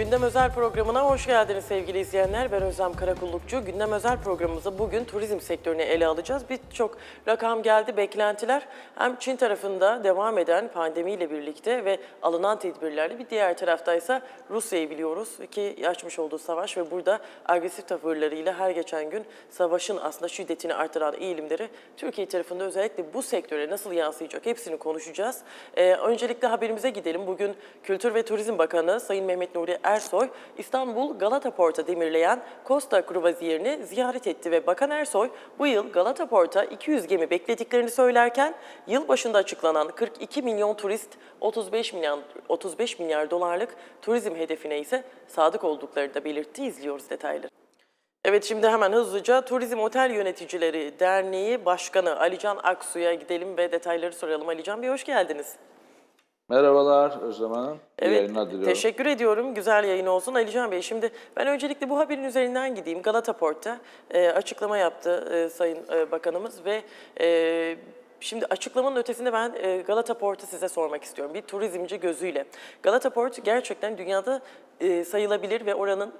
Gündem Özel programına hoş geldiniz sevgili izleyenler. Ben Özlem Karakullukçu. Gündem Özel programımızda bugün turizm sektörünü ele alacağız. Birçok rakam geldi, beklentiler hem Çin tarafında devam eden pandemiyle birlikte ve alınan tedbirlerle bir diğer taraftaysa Rusya'yı biliyoruz ki açmış olduğu savaş ve burada agresif tavırlarıyla her geçen gün savaşın aslında şiddetini artıran eğilimleri Türkiye tarafında özellikle bu sektöre nasıl yansıyacak hepsini konuşacağız. Ee, öncelikle haberimize gidelim. Bugün Kültür ve Turizm Bakanı Sayın Mehmet Nuri Ersoy İstanbul Galata Port'a demirleyen Costa Kruvaziyerini ziyaret etti ve Bakan Ersoy bu yıl Galata Port'a 200 gemi beklediklerini söylerken yıl başında açıklanan 42 milyon turist 35 milyar 35 milyar dolarlık turizm hedefine ise sadık olduklarını da belirtti. İzliyoruz detayları. Evet şimdi hemen hızlıca Turizm Otel Yöneticileri Derneği Başkanı Alican Aksu'ya gidelim ve detayları soralım. Alican Bey hoş geldiniz. Merhabalar Özlem Hanım. Evet, teşekkür ediyorum. Güzel yayın olsun. Alican Bey, şimdi ben öncelikle bu haberin üzerinden gideyim. Galata Port'ta e, açıklama yaptı e, Sayın e, Bakanımız ve e, şimdi açıklamanın ötesinde ben e, Galata Port'u size sormak istiyorum. Bir turizmci gözüyle. Galata Port gerçekten dünyada e, sayılabilir ve oranın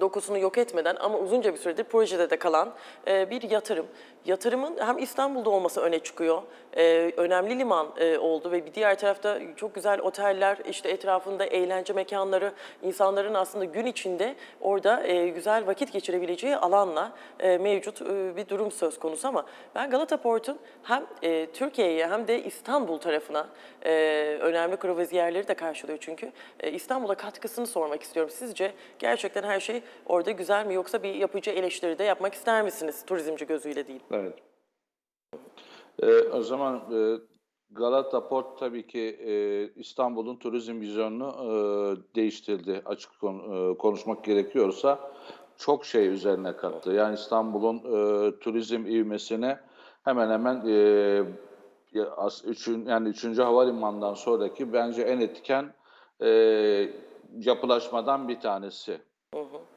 dokusunu yok etmeden ama uzunca bir süredir projede de kalan e, bir yatırım. Yatırımın hem İstanbul'da olması öne çıkıyor. E, önemli liman e, oldu ve bir diğer tarafta çok güzel oteller, işte etrafında eğlence mekanları, insanların aslında gün içinde orada e, güzel vakit geçirebileceği alanla e, mevcut e, bir durum söz konusu ama ben Galata Port'un hem e, Türkiye'ye hem de İstanbul tarafına e, önemli kruvaziyerleri de karşılıyor çünkü. E, İstanbul'a katkısını sormak istiyorum. Sizce gerçekten her şey orada güzel mi yoksa bir yapıcı eleştiri de yapmak ister misiniz turizmci gözüyle değil? Evet. Ee, o zaman e, Galata Port tabii ki e, İstanbul'un turizm vizyonunu e, değiştirdi. Açık kon- e, konuşmak gerekiyorsa çok şey üzerine kattı. Yani İstanbul'un e, turizm ivmesine hemen hemen e, as- üçün, yani 3. havalimanından sonraki bence en etken e, yapılaşmadan bir tanesi.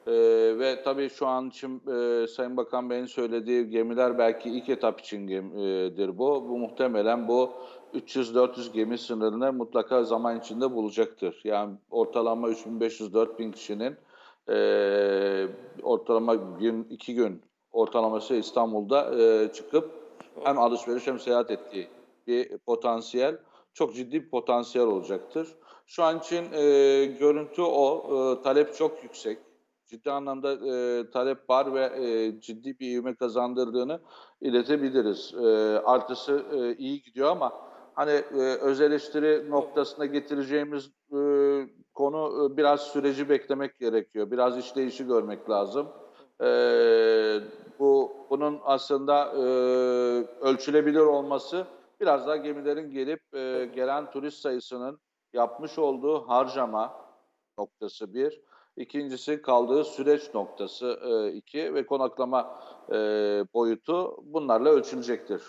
Ee, ve tabii şu an için e, Sayın Bakan Bey'in söylediği gemiler belki ilk etap için gemidir bu. Bu muhtemelen bu 300-400 gemi sınırını mutlaka zaman içinde bulacaktır. Yani ortalama 3500-4000 kişinin e, ortalama gün, iki gün ortalaması İstanbul'da e, çıkıp hem alışveriş hem seyahat ettiği bir potansiyel, çok ciddi bir potansiyel olacaktır. Şu an için e, görüntü o, e, talep çok yüksek ciddi anlamda e, talep var ve e, ciddi bir ivme kazandırdığını iletebiliriz. E, artısı e, iyi gidiyor ama hani e, öz eleştiri noktasına getireceğimiz e, konu e, biraz süreci beklemek gerekiyor. Biraz işleyişi görmek lazım. E, bu bunun aslında e, ölçülebilir olması biraz daha gemilerin gelip e, gelen turist sayısının yapmış olduğu harcama noktası bir. İkincisi kaldığı süreç noktası e, iki ve konaklama e, boyutu bunlarla ölçülecektir.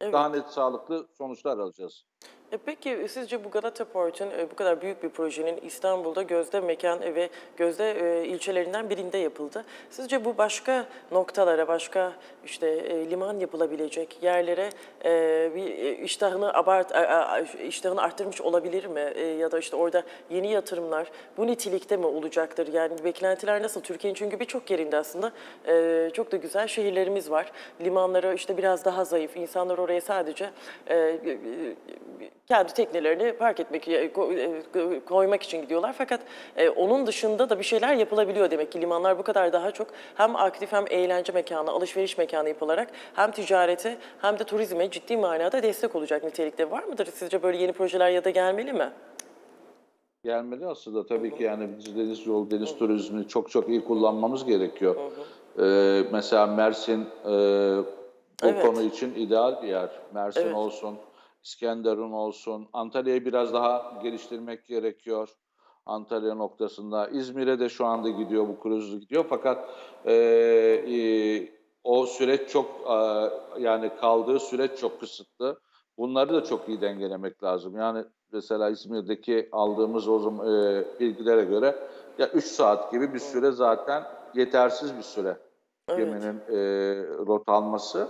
Evet. Daha net sağlıklı sonuçlar alacağız. E peki sizce bu Galata Port'un e, bu kadar büyük bir projenin İstanbul'da gözde mekan e, ve gözde e, ilçelerinden birinde yapıldı. Sizce bu başka noktalara, başka işte e, liman yapılabilecek yerlere e, bir e, iştahını abart, iştahını arttırmış olabilir mi? E, ya da işte orada yeni yatırımlar bu nitelikte mi olacaktır? Yani beklentiler nasıl? Türkiye'nin çünkü birçok yerinde aslında e, çok da güzel şehirlerimiz var. Limanları işte biraz daha zayıf. İnsanlar oraya sadece e, e, kendi teknelerini park etmek, e, e, koymak için gidiyorlar. Fakat e, onun dışında da bir şeyler yapılabiliyor demek ki limanlar bu kadar daha çok hem aktif hem eğlence mekanı, alışveriş mekanı yapılarak hem ticarete hem de turizme ciddi manada destek olacak nitelikte var mıdır? Sizce böyle yeni projeler ya da gelmeli mi? Gelmeli aslında tabii ki yani biz deniz yolu, deniz turizmini çok çok iyi kullanmamız gerekiyor. Ee, mesela Mersin e, bu Evet. konu için ideal bir yer. Mersin Evet. olsun, İskenderun olsun. Antalya'yı biraz daha geliştirmek gerekiyor. Antalya noktasında. İzmir'e de şu anda gidiyor bu kruz gidiyor fakat e, e, o süreç çok e, yani kaldığı süreç çok kısıtlı. Bunları da çok iyi dengelemek lazım. Yani mesela İzmir'deki aldığımız o zaman, e, bilgilere göre ya 3 saat gibi bir süre zaten yetersiz bir süre Evet. geminin e, rot alması.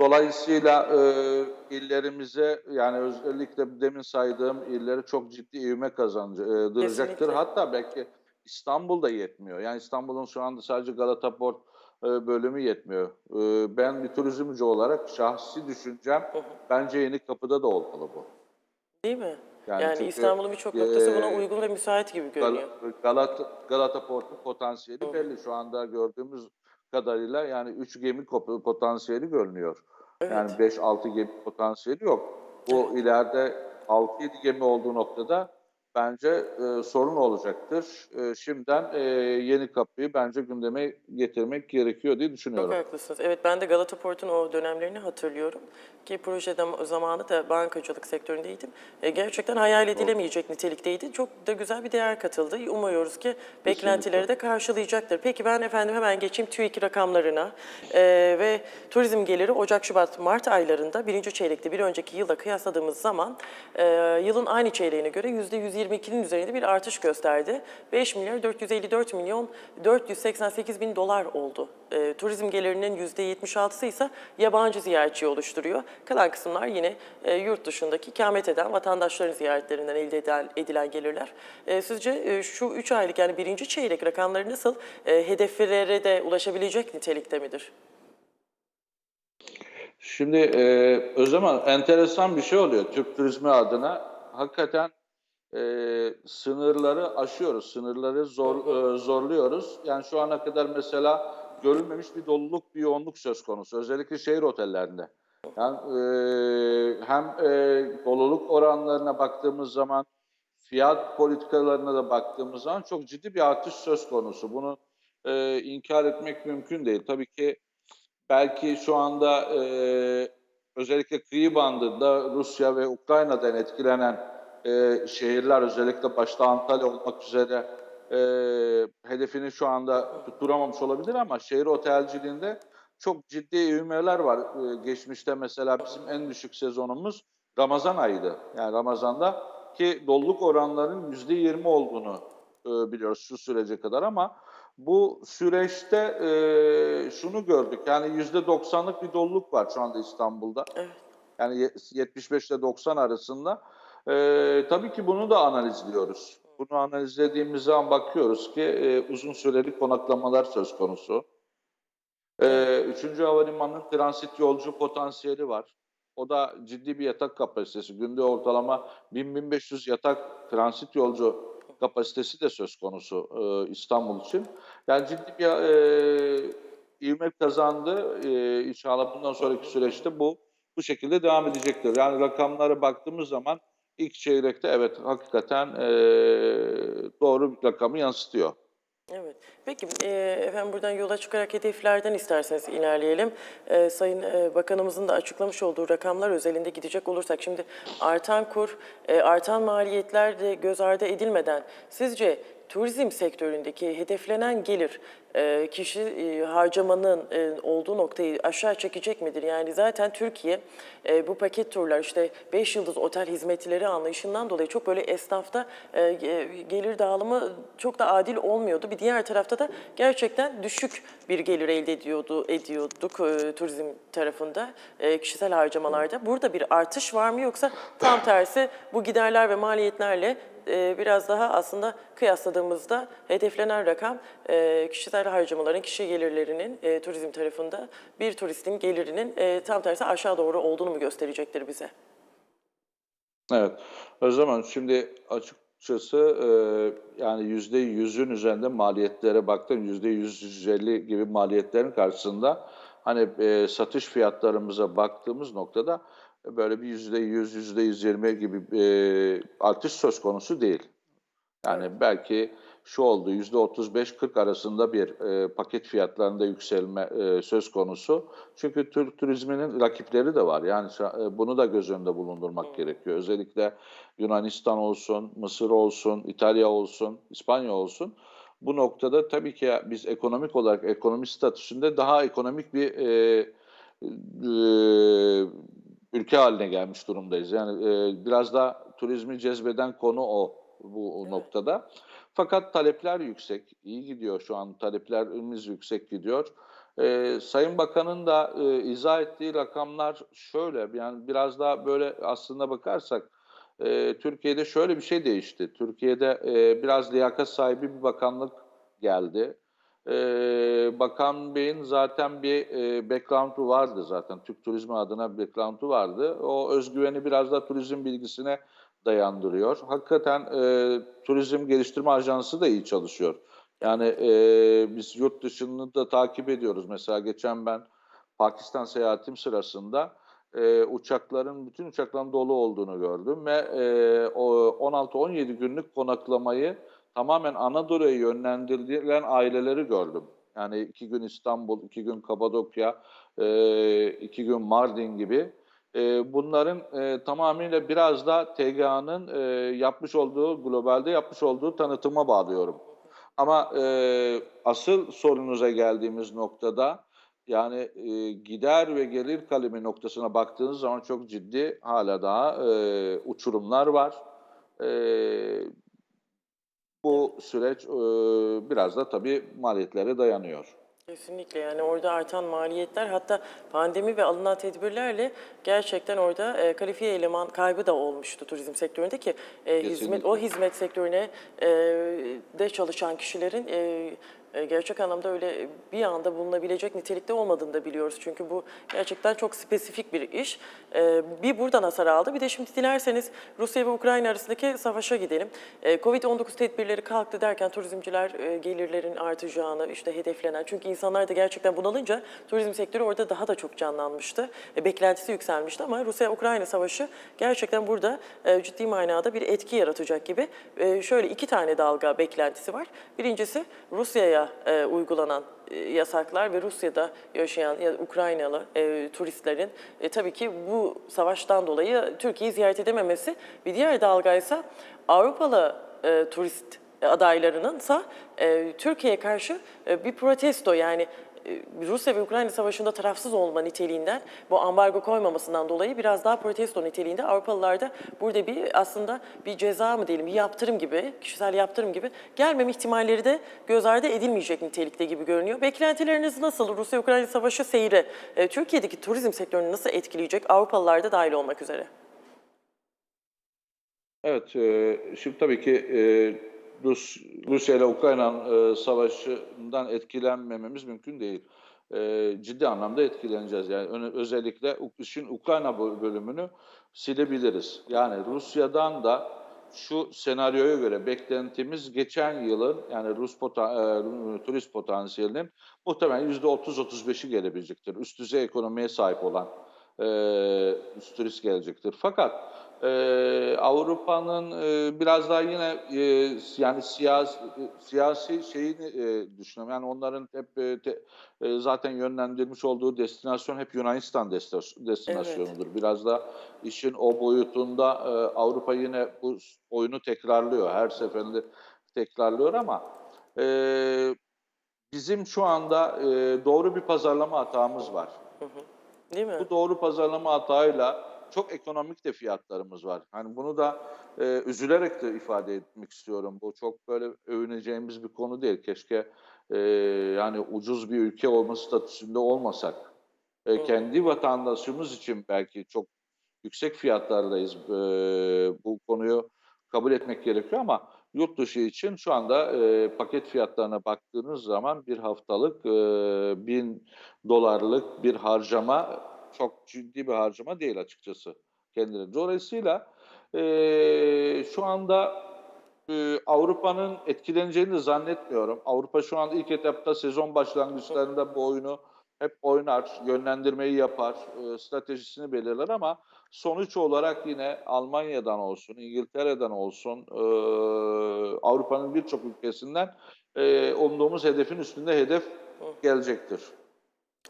Dolayısıyla e, illerimize yani özellikle demin saydığım illeri çok ciddi ivme kazandıracaktır. Kesinlikle. Hatta belki İstanbul'da yetmiyor. Yani İstanbul'un şu anda sadece Galata Port e, bölümü yetmiyor. E, ben bir turizmci olarak şahsi düşüncem bence Yeni Kapı'da da olmalı bu. Değil mi? Yani, Yani İstanbul'un birçok noktası buna e, uygun ve müsait gibi görünüyor. Gal- Galata, Galata Port'un potansiyeli belli. Şu anda gördüğümüz kadarıyla yani 3 gemi potansiyeli görünüyor. Yani 5-6 gemi potansiyeli yok. Bu ileride 6-7 gemi olduğu noktada bence e, sorun olacaktır. E, şimdiden e, yeni kapıyı bence gündeme getirmek gerekiyor diye Çok düşünüyorum. haklısınız. Evet ben de Galata Port'un o dönemlerini hatırlıyorum. Ki projede zamanı da bankacılık sektöründeydim. E, gerçekten hayal edilemeyecek nitelikteydi. Çok da güzel bir değer katıldı. Umuyoruz ki beklentileri de karşılayacaktır. Peki ben efendim hemen geçeyim TÜİK rakamlarına. E, ve turizm geliri Ocak, Şubat, Mart aylarında birinci çeyrekte bir önceki yıla kıyasladığımız zaman e, yılın aynı çeyreğine göre %122'nin üzerinde bir artış gösterdi. 5 milyar 454 milyon 488 bin dolar oldu. E, turizm gelirinin %76'sı ise yabancı ziyaretçiyi oluşturuyor. Kalan kısımlar yine e, yurt dışındaki ikamet eden vatandaşların ziyaretlerinden elde edilen, edilen gelirler. E, sizce e, şu 3 aylık yani birinci çeyrek rakamları nasıl e, hedeflere de ulaşabilecek nitelikte midir? Şimdi e, o zaman enteresan bir şey oluyor Türk turizmi adına. Hakikaten e, sınırları aşıyoruz, sınırları zor e, zorluyoruz. Yani şu ana kadar mesela görülmemiş bir doluluk, bir yoğunluk söz konusu. Özellikle şehir otellerinde. Yani e, hem e, doluluk oranlarına baktığımız zaman, fiyat politikalarına da baktığımız zaman çok ciddi bir artış söz konusu. Bunu e, inkar etmek mümkün değil. Tabii ki belki şu anda e, özellikle kıyı bandında Rusya ve Ukrayna'dan etkilenen e, şehirler özellikle başta Antalya olmak üzere e, hedefini şu anda tutturamamış olabilir ama şehir otelciliğinde çok ciddi ivmeler var. E, geçmişte mesela bizim en düşük sezonumuz Ramazan ayıydı. Yani Ramazan'da ki doluluk oranlarının %20 olduğunu e, biliyoruz şu sürece kadar ama bu süreçte e, şunu gördük. Yani yüzde 90'lık bir doluluk var şu anda İstanbul'da. Evet. Yani ye- 75 ile 90 arasında. E, tabii ki bunu da analizliyoruz. Bunu analizlediğimiz zaman bakıyoruz ki e, uzun süreli konaklamalar söz konusu. E, üçüncü havalimanının transit yolcu potansiyeli var. O da ciddi bir yatak kapasitesi. Günde ortalama 1000-1500 yatak transit yolcu kapasitesi de söz konusu e, İstanbul için. Yani ciddi bir e, ivme kazandı. E, inşallah bundan sonraki süreçte bu bu şekilde devam edecektir. Yani rakamlara baktığımız zaman ilk çeyrekte evet hakikaten e, doğru bir rakamı yansıtıyor. Evet. Peki e, efendim buradan yola çıkarak hedeflerden isterseniz ilerleyelim. E, Sayın e, Bakanımızın da açıklamış olduğu rakamlar özelinde gidecek olursak şimdi artan kur, e, artan maliyetler de göz ardı edilmeden sizce turizm sektöründeki hedeflenen gelir e, kişi e, harcamanın e, olduğu noktayı aşağı çekecek midir? Yani zaten Türkiye bu paket turlar işte 5 yıldız otel hizmetleri anlayışından dolayı çok böyle esnafta ge- gelir dağılımı çok da adil olmuyordu. Bir diğer tarafta da gerçekten düşük bir gelir elde ediyordu ediyorduk turizm tarafında kişisel harcamalarda. Burada bir artış var mı yoksa tam tersi bu giderler ve maliyetlerle biraz daha aslında kıyasladığımızda hedeflenen rakam e, kişisel harcamaların, kişi gelirlerinin e, turizm tarafında bir turistin gelirinin e, tam tersi aşağı doğru olduğunu mu gösterecektir bize? Evet. O zaman şimdi açıkçası e, yani yüzde yüzün üzerinde maliyetlere baktım. Yüzde yüz, yüz elli gibi maliyetlerin karşısında hani e, satış fiyatlarımıza baktığımız noktada böyle bir yüzde yüz, yüzde yüz yirmi gibi e, artış söz konusu değil. Yani belki şu oldu yüzde 35-40 arasında bir e, paket fiyatlarında yükselme e, söz konusu. Çünkü Türk turizminin rakipleri de var. Yani e, bunu da göz önünde bulundurmak gerekiyor. Özellikle Yunanistan olsun, Mısır olsun, İtalya olsun, İspanya olsun. Bu noktada tabii ki biz ekonomik olarak ekonomi statüsünde daha ekonomik bir e, e, ülke haline gelmiş durumdayız. Yani e, biraz da turizmi cezbeden konu o bu Evet. noktada. Fakat talepler yüksek, iyi gidiyor şu an taleplerimiz yüksek gidiyor. E, Sayın Bakan'ın da e, izah ettiği rakamlar şöyle, yani biraz daha böyle aslında bakarsak e, Türkiye'de şöyle bir şey değişti. Türkiye'de e, biraz liyakat sahibi bir bakanlık geldi. E, Bakan Bey'in zaten bir e, background'u vardı zaten. Türk turizmi adına bir background'u vardı. O özgüveni biraz da turizm bilgisine dayandırıyor. Hakikaten e, Turizm Geliştirme Ajansı da iyi çalışıyor. Yani e, biz yurt dışını da takip ediyoruz. Mesela geçen ben Pakistan seyahatim sırasında e, uçakların, bütün uçakların dolu olduğunu gördüm ve e, o 16-17 günlük konaklamayı tamamen Anadolu'ya yönlendirilen aileleri gördüm. Yani iki gün İstanbul, iki gün Kapadokya, e, iki gün Mardin gibi. E, bunların e, tamamıyla biraz da TGA'nın yapmış olduğu, globalde yapmış olduğu tanıtıma bağlıyorum. Ama asıl sorunuza geldiğimiz noktada yani gider ve gelir kalemi noktasına baktığınız zaman çok ciddi hala daha uçurumlar var. Bu süreç e, biraz da tabii maliyetlere dayanıyor. Kesinlikle yani orada artan maliyetler hatta pandemi ve alınan tedbirlerle gerçekten orada e, kalifiye eleman kaybı da olmuştu turizm sektöründe ki e, hizmet o hizmet sektörüne e, de çalışan kişilerin e, gerçek anlamda öyle bir anda bulunabilecek nitelikte olmadığını da biliyoruz. Çünkü bu gerçekten çok spesifik bir iş. E, bir buradan hasar aldı. Bir de şimdi dilerseniz Rusya ve Ukrayna arasındaki savaşa gidelim. E, Covid-19 tedbirleri kalktı derken turizmciler e, gelirlerin artacağını işte hedeflenen. Çünkü insanlar da gerçekten bunalınca turizm sektörü orada daha da çok canlanmıştı. E, beklentisi yükselmişti ama Rusya-Ukrayna savaşı gerçekten burada e, ciddi manada bir etki yaratacak gibi. E, şöyle iki tane dalga beklentisi var. Birincisi Rusya'ya e, uygulanan e, yasaklar ve Rusya'da yaşayan ya Ukraynalı e, turistlerin e, tabii ki bu savaştan dolayı Türkiye'yi ziyaret edememesi. Bir diğer dalga ise Avrupalı e, turist adaylarınınsa e, Türkiye'ye karşı e, bir protesto yani Rusya ve Ukrayna savaşında tarafsız olma niteliğinden bu ambargo koymamasından dolayı biraz daha protesto niteliğinde Avrupalılar da burada bir aslında bir ceza mı diyelim bir yaptırım gibi kişisel yaptırım gibi gelmeme ihtimalleri de göz ardı edilmeyecek nitelikte gibi görünüyor. Beklentileriniz nasıl? Rusya-Ukrayna savaşı seyri e, Türkiye'deki turizm sektörünü nasıl etkileyecek Avrupalılar da dahil olmak üzere? Evet, e, şimdi tabii ki e, Rus, Rusya ile Ukrayna e, savaşından etkilenmememiz mümkün değil. E, ciddi anlamda etkileneceğiz. Yani öne- özellikle işin Ukrayna bö- bölümünü silebiliriz. Yani Rusya'dan da şu senaryoya göre beklentimiz geçen yılın yani Rus pota- e, turist potansiyelinin muhtemelen %30-35'i gelebilecektir. Üst düzey ekonomiye sahip olan e, turist gelecektir. Fakat e, Avrupa'nın e, biraz daha yine e, yani siyasi siyasi şeyini e, düşünüyorum. Yani onların hep e, te- e, zaten yönlendirmiş olduğu destinasyon hep Yunanistan destinasyonudur. Biraz da işin o boyutunda e, Avrupa yine bu oyunu tekrarlıyor. Her seferinde tekrarlıyor ama e, bizim şu anda e, doğru bir pazarlama hatamız var. Değil mi? Bu doğru pazarlama hatayla çok ekonomik de fiyatlarımız var. Hani bunu da e, üzülerek de ifade etmek istiyorum. Bu çok böyle övüneceğimiz bir konu değil. Keşke e, yani ucuz bir ülke olma statüsünde olmasak. E, kendi vatandaşımız için belki çok yüksek fiyatlardayız. E, bu konuyu kabul etmek gerekiyor ama yurt dışı için şu anda e, paket fiyatlarına baktığınız zaman bir haftalık e, bin dolarlık bir harcama çok ciddi bir harcama değil açıkçası kendileri. Dolayısıyla e, şu anda e, Avrupa'nın etkileneceğini zannetmiyorum. Avrupa şu anda ilk etapta sezon başlangıçlarında bu oyunu hep oynar, yönlendirmeyi yapar, e, stratejisini belirler ama sonuç olarak yine Almanya'dan olsun, İngiltere'den olsun, e, Avrupa'nın birçok ülkesinden e, umduğumuz hedefin üstünde hedef gelecektir.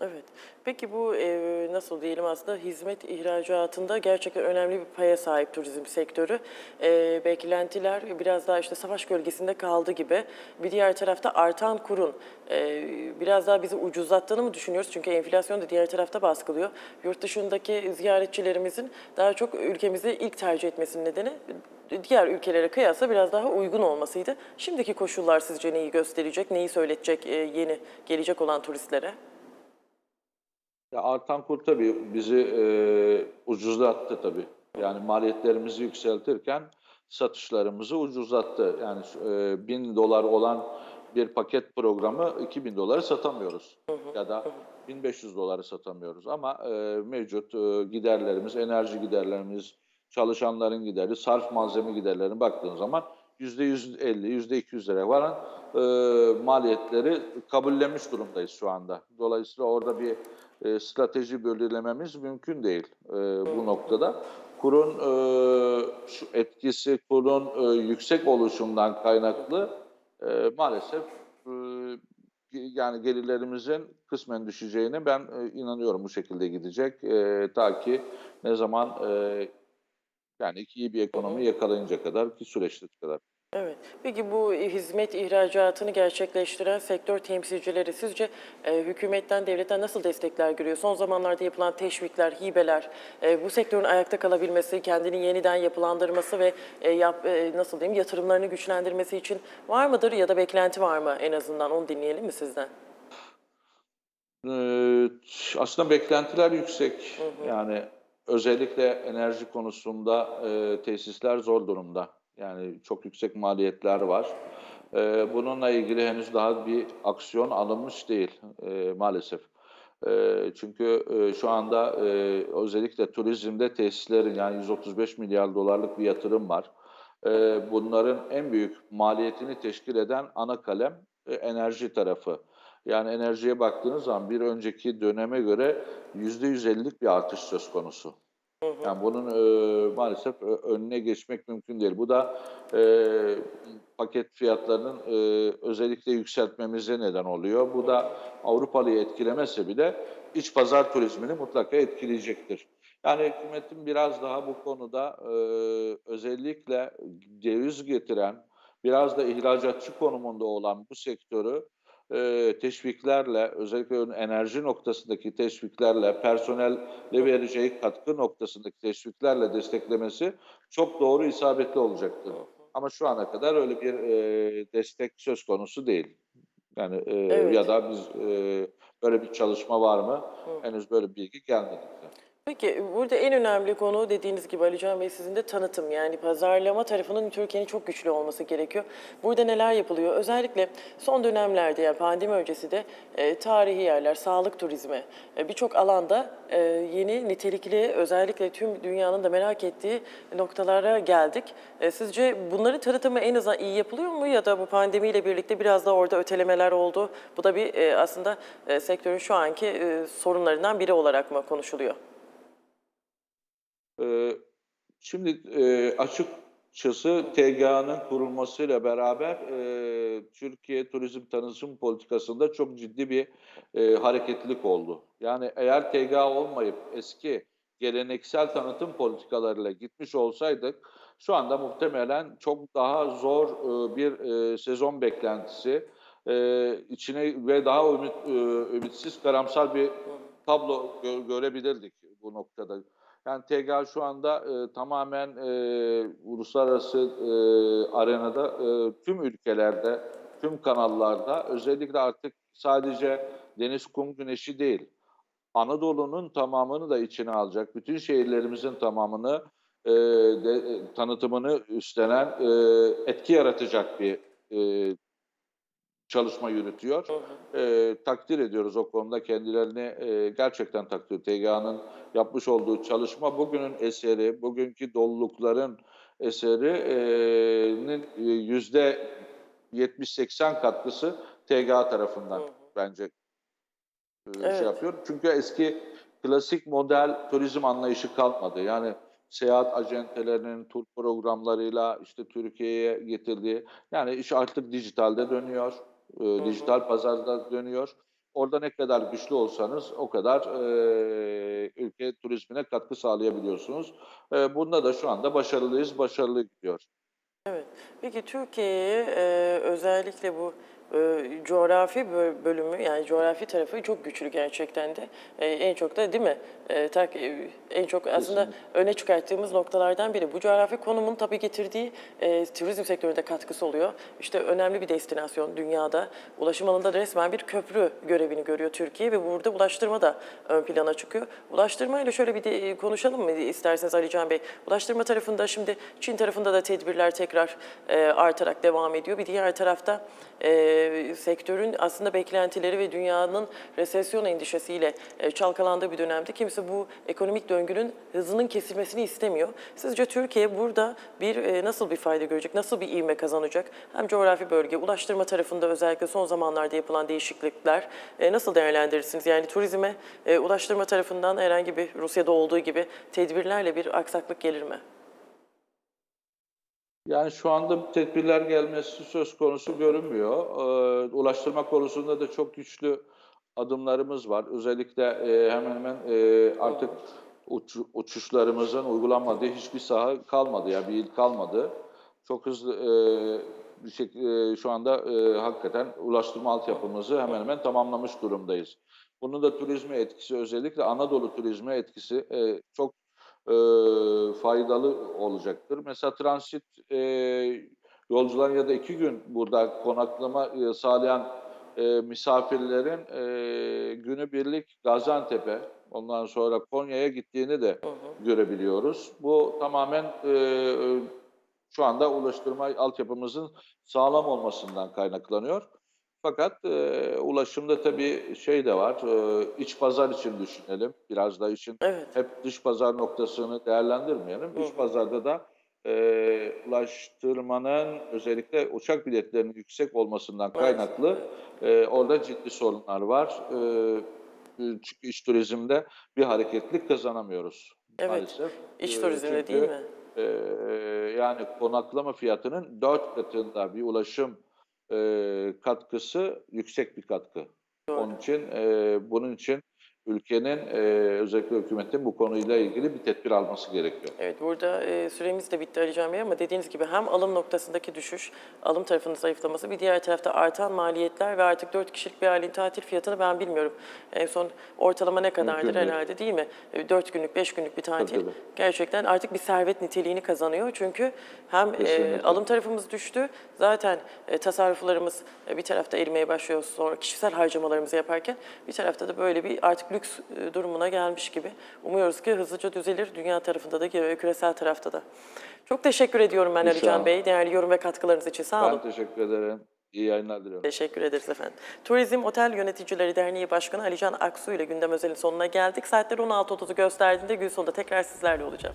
Evet. Peki bu e, nasıl diyelim aslında hizmet ihracatında gerçekten önemli bir paya sahip turizm sektörü. E, beklentiler biraz daha işte savaş gölgesinde kaldı gibi. Bir diğer tarafta artan kurun e, biraz daha bizi ucuzlattığını mı düşünüyoruz? Çünkü enflasyon da diğer tarafta baskılıyor. Yurt dışındaki ziyaretçilerimizin daha çok ülkemizi ilk tercih etmesinin nedeni diğer ülkelere kıyasla biraz daha uygun olmasıydı. Şimdiki koşullar sizce neyi gösterecek, neyi söyletecek e, yeni gelecek olan turistlere? Ya artan kur tabii bizi e, ucuzlattı tabii. Yani maliyetlerimizi yükseltirken satışlarımızı ucuzlattı. Yani e, 1000 dolar olan bir paket programı 2000 dolara satamıyoruz. Ya da 1500 dolara satamıyoruz. Ama e, mevcut e, giderlerimiz, enerji giderlerimiz, çalışanların gideri, sarf malzeme giderlerine baktığın zaman %150, %200 lira varan e, maliyetleri kabullenmiş durumdayız şu anda. Dolayısıyla orada bir e, strateji belirlememiz mümkün değil e, bu noktada. Kurun e, şu etkisi, kurun e, yüksek oluşundan kaynaklı e, maalesef e, yani gelirlerimizin kısmen düşeceğine ben e, inanıyorum bu şekilde gidecek. E, ta ki ne zaman e, yani iyi bir ekonomi yakalayınca kadar ki süreçte kadar. Evet. Peki bu hizmet ihracatını gerçekleştiren sektör temsilcileri sizce e, hükümetten, devletten nasıl destekler görüyor? Son zamanlarda yapılan teşvikler, hibeler, e, bu sektörün ayakta kalabilmesi, kendini yeniden yapılandırması ve e, yap, e, nasıl diyeyim yatırımlarını güçlendirmesi için var mıdır ya da beklenti var mı en azından onu dinleyelim mi sizden? Ee, aslında beklentiler yüksek. Yani özellikle enerji konusunda e, tesisler zor durumda. Yani çok yüksek maliyetler var. E, bununla ilgili henüz daha bir aksiyon alınmış değil e, maalesef. E, çünkü e, şu anda e, özellikle turizmde tesislerin yani 135 milyar dolarlık bir yatırım var. E, bunların en büyük maliyetini teşkil eden ana kalem e, enerji tarafı. Yani enerjiye baktığınız zaman bir önceki döneme göre %150'lik bir artış söz konusu. Yani bunun e, maalesef e, önüne geçmek mümkün değil. Bu da e, paket fiyatlarının e, özellikle yükseltmemize neden oluyor. Bu da Avrupalıyı etkilemese bile iç pazar turizmini mutlaka etkileyecektir. Yani hükümetin biraz daha bu konuda e, özellikle döviz getiren, biraz da ihracatçı konumunda olan bu sektörü e, teşviklerle, özellikle enerji noktasındaki teşviklerle, personelle vereceği katkı noktasındaki teşviklerle desteklemesi çok doğru, isabetli olacaktır. Ama şu ana kadar öyle bir e, destek söz konusu değil. Yani e, Evet. ya da biz e, böyle bir çalışma var mı? Henüz böyle bir bilgi gelmedi. Peki burada en önemli konu dediğiniz gibi Alican Bey sizin de tanıtım yani pazarlama tarafının Türkiye'nin çok güçlü olması gerekiyor. Burada neler yapılıyor? Özellikle son dönemlerde yani pandemi öncesi de e, tarihi yerler, sağlık turizmi e, birçok alanda e, yeni nitelikli özellikle tüm dünyanın da merak ettiği noktalara geldik. E, sizce bunların tanıtımı en azından iyi yapılıyor mu ya da bu pandemiyle birlikte biraz da orada ötelemeler oldu? Bu da bir e, aslında e, sektörün şu anki e, sorunlarından biri olarak mı konuşuluyor? Ee, Şimdi e, açıkçası TGA'nın kurulmasıyla beraber e, Türkiye turizm tanıtım politikasında çok ciddi bir e, hareketlilik oldu. Yani eğer TGA olmayıp eski geleneksel tanıtım politikalarıyla gitmiş olsaydık şu anda muhtemelen çok daha zor e, bir e, sezon beklentisi e, içine ve daha ümit, e, ümitsiz karamsar bir tablo gö- görebilirdik bu noktada. Yani TGA şu anda e, tamamen e, uluslararası e, arenada e, tüm ülkelerde, tüm kanallarda özellikle artık sadece deniz, kum, güneşi değil, Anadolu'nun tamamını da içine alacak, bütün şehirlerimizin tamamını e, de, e, tanıtımını üstlenen, e, etki yaratacak bir e, çalışma yürütüyor. E, takdir ediyoruz o konuda kendilerini e, gerçekten takdir. TGA'nın yapmış olduğu çalışma bugünün eseri, bugünkü dolulukların eserinin e, yüzde 70-80 katkısı TGA tarafından bence e, Evet. şey yapıyor. Çünkü eski klasik model turizm anlayışı kalmadı. Yani seyahat acentelerinin tur programlarıyla işte Türkiye'ye getirdiği yani iş artık dijitalde dönüyor. E, dijital pazarda dönüyor. Orada ne kadar güçlü olsanız o kadar e, ülke turizmine katkı sağlayabiliyorsunuz. E, bunda da şu anda başarılıyız, başarılı gidiyor. Evet. Peki Türkiye'ye e, özellikle bu e, coğrafi bö- bölümü yani coğrafi tarafı çok güçlü gerçekten de. E, en çok da değil mi? E, tak, e, en çok aslında öne çıkarttığımız noktalardan biri. Bu coğrafi konumun tabii getirdiği e, turizm sektöründe katkısı oluyor. İşte önemli bir destinasyon dünyada. Ulaşım alanında da resmen bir köprü görevini görüyor Türkiye ve burada ulaştırma da ön plana çıkıyor. Ulaştırma ile şöyle bir de e, konuşalım mı isterseniz Ali Can Bey? Ulaştırma tarafında şimdi Çin tarafında da tedbirler tekrar e, artarak devam ediyor. Bir diğer tarafta e, sektörün aslında beklentileri ve dünyanın resesyon endişesiyle e, çalkalandığı bir dönemde kimse bu ekonomik döngünün hızının kesilmesini istemiyor. Sizce Türkiye burada bir e, nasıl bir fayda görecek, nasıl bir ivme kazanacak? Hem coğrafi bölge, ulaştırma tarafında özellikle son zamanlarda yapılan değişiklikler e, nasıl değerlendirirsiniz? Yani turizme, e, ulaştırma tarafından herhangi bir Rusya'da olduğu gibi tedbirlerle bir aksaklık gelir mi? Yani şu anda tedbirler gelmesi söz konusu görünmüyor. Ulaştırma konusunda da çok güçlü adımlarımız var. Özellikle e, hemen hemen e, artık uç- uçuşlarımızın uygulanmadığı hiçbir saha kalmadı. Yani bir il kalmadı. Çok hızlı e, bir şek- e, şu anda e, hakikaten ulaştırma altyapımızı hemen hemen tamamlamış durumdayız. Bunun da turizme etkisi özellikle Anadolu turizme etkisi e, çok e, faydalı olacaktır. Mesela transit e, yolcuların ya da iki gün burada konaklama e, sağlayan e, misafirlerin e, günübirlik Gaziantep'e, ondan sonra Konya'ya gittiğini de görebiliyoruz. Bu tamamen e, şu anda ulaştırma altyapımızın sağlam olmasından kaynaklanıyor. Fakat e, ulaşımda tabii şey de var, e, iç pazar için düşünelim. Biraz da işin Evet. hep dış pazar noktasını değerlendirmeyelim. İç pazarda da e, ulaştırmanın özellikle uçak biletlerinin yüksek olmasından kaynaklı e, orada ciddi sorunlar var. E, çünkü iç turizmde bir hareketlik kazanamıyoruz Evet, maalesef. iç E, turizmde çünkü, değil mi? e, yani konaklama fiyatının dört katında bir ulaşım e, katkısı yüksek bir katkı. Onun için e, bunun için ülkenin e, özellikle hükümetin bu konuyla ilgili bir tedbir alması gerekiyor. Evet burada e, süremiz de bitti Ali Can Bey ama dediğiniz gibi hem alım noktasındaki düşüş, alım tarafının zayıflaması bir diğer tarafta artan maliyetler ve artık 4 kişilik bir ailenin tatil fiyatını ben bilmiyorum. En son ortalama ne kadardır Mümkün herhalde değil mi? 4 günlük 5 günlük bir tatil Tabii, gerçekten artık bir servet niteliğini kazanıyor. Çünkü hem e, alım tarafımız düştü zaten e, tasarruflarımız e, bir tarafta erimeye başlıyor sonra kişisel harcamalarımızı yaparken bir tarafta da böyle bir artık lüks e, durumuna gelmiş gibi. Umuyoruz ki hızlıca düzelir dünya tarafında da e, küresel tarafta da. Çok teşekkür ediyorum ben Ali. Can Bey. Değerli yorum ve katkılarınız için sağ olun. Ben teşekkür ederim. İyi yayınlar diliyorum. Teşekkür ederiz efendim. Turizm Otel Yöneticileri Derneği Başkanı Ali Can Aksu ile gündem özelin sonuna geldik. Saatler 16.30'u gösterdiğinde gün sonunda tekrar sizlerle olacağım.